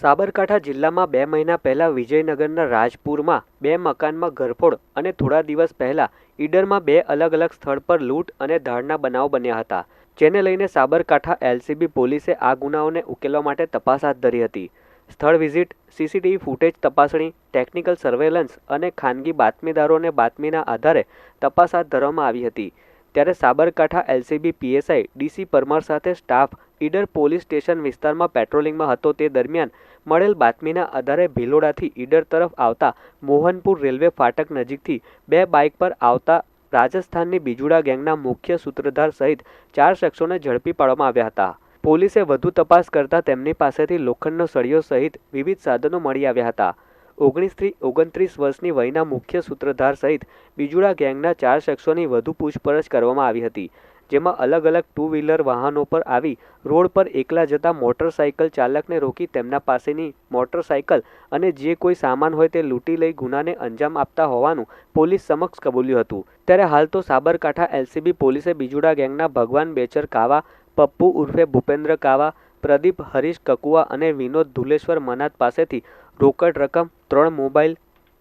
સાબરકાંઠા જિલ્લામાં બે મહિના પહેલા વિજયનગરના રાજપુરમાં બે મકાનમાં ઘરફોડ અને થોડા દિવસ પહેલા ઈડરમાં બે અલગ અલગ સ્થળ પર લૂંટ અને ધાડના બનાવ બન્યા હતા, જેને લઈને સાબરકાંઠા એલસીબી પોલીસે આ ગુનાઓને ઉકેલવા માટે તપાસ હાથ ધરી હતી. સ્થળ વિઝિટ, સીસીટીવી ફૂટેજ તપાસણી, ટેકનિકલ સર્વેલન્સ અને ખાનગી બાતમીદારોને બાતમીના આધારે તપાસ હાથ ધરવામાં આવી હતી. ત્યારે Sabarkantha LCB PSI DC Parmar સાથે સ્ટાફ ઈડર પોલીસ સ્ટેશન વિસ્તારમાં પેટ્રોલિંગમાં હતો તે દરમિયાન મળેલ બાતમીના આધારે ભિલોડાથી ઈડર તરફ આવતા મોહનપુર રેલવે ફાટક નજીકથી બે બાઇક પર આવતા રાજસ્થાનની બીજુડા ગેંગના મુખ્ય સૂત્રધાર સહિત ચાર શખ્સોને ઝડપી પાડવામાં આવ્યા હતા. પોલીસે વધુ તપાસ કરતા તેમની પાસેથી લોખંડનો સળિયો સહિત વિવિધ સાધનો મળી આવ્યા હતા. ઓગણીસથી ઓગણત્રીસ વર્ષની વયના મુખ્ય સૂત્રધાર સહિત બીજુડા ગેંગના ચાર શખ્સોની વધુ પૂછપરછ કરવામાં આવી હતી. જેમાં અલગ અલગ ટુ વ્હીલર વાહનો પર આવી રોડ પર એકલા જતા મોટરસાઇકલ ચાલકને રોકી તેમના પાસેની મોટરસાઇકલ અને જે કોઈ સામાન હોય તે લૂંટી લઈ ગુનાને અંજામ આપતા હોવાનું પોલીસ સમક્ષ કબૂલ્યું હતું. ત્યારે હાલ તો સાબરકાંઠા એલસીબી પોલીસે બીજુડા ગેંગના ભગવાન બેચર કાવા, પપ્પુ ઉર્ફે ભૂપેન્દ્ર કાવા, પ્રદીપ હરીશ કકુઆ અને વિનોદ ધુલેશ્વર મનાત પાસેથી રોકડ રકમ, ત્રણ મોબાઈલ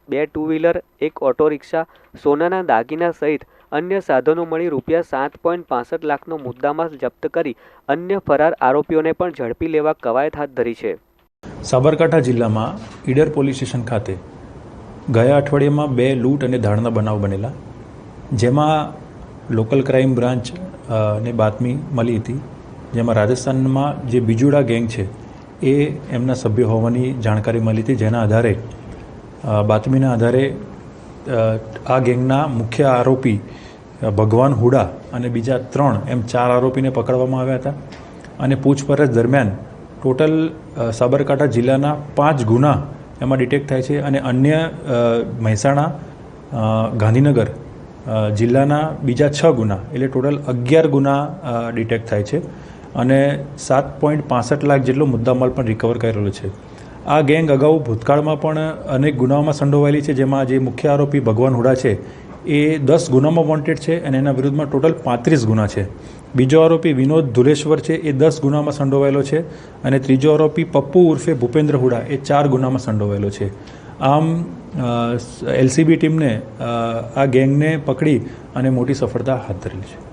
બે ટુ વ્હીલર એક ઓટો રિક્ષા, સોનાના દાગીના સહિત અન્ય સાધનો મળી રૂપિયા સાત પોઈન્ટ પાસઠ લાખનો મુદ્દામાલ જપ્ત કરી અન્ય ફરાર આરોપીઓને પણ ઝડપી લેવા કવાયત હાથ ધરી છે. સાબરકાંઠા જિલ્લામાં ઈડર પોલીસ સ્ટેશન ખાતે ગયા અઠવાડિયામાં બે લૂંટ અને ધાડના બનાવ બનેલા, જેમાં લોકલ ક્રાઇમ બ્રાન્ચ ને બાતમી મળી હતી, જેમાં રાજસ્થાનમાં જે બીજુડા ગેંગ છે, એ એમના સભ્ય હોવાની જાણકારી મળી હતી, જેના આધારે બાતમીના આધારે આ ગેંગના મુખ્ય આરોપી ભગવાન હુડા અને બીજા ત્રણ એમ ચાર આરોપીને પકડવામાં આવ્યા હતા. અને પૂછપરછ દરમિયાન ટોટલ સાબરકાંઠા જિલ્લાના પાંચ ગુના એમાં ડિટેક્ટ થાય છે અને અન્ય મહેસાણા ગાંધીનગર જિલ્લાના બીજા છ ગુના એટલે ટોટલ અગિયાર ગુના ડિટેક્ટ થાય છે અને સાત પોઈન્ટ પાસઠ લાખ જેટલો મુદ્દામાલ પણ રિકવર કરેલો છે. આ ગેંગ અગાઉ ભૂતકાળમાં પણ અનેક ગુનાઓમાં સંડોવાયેલી છે, જેમાં જે મુખ્ય આરોપી ભગવાન હુડા છે એ દસ ગુનામાં વોન્ટેડ છે અને એના વિરુદ્ધમાં ટોટલ પાંત્રીસ ગુના છે. બીજો આરોપી વિનોદ ધુલેશ્વર છે, એ દસ ગુનામાં સંડોવાયેલો છે અને ત્રીજો આરોપી પપ્પુ ઉર્ફે ભૂપેન્દ્ર હુડા, એ ચાર ગુનામાં સંડોવાયેલો છે. આમ એલસીબી ટીમને આ ગેંગને પકડી અને મોટી સફળતા હાથ ધરી છે.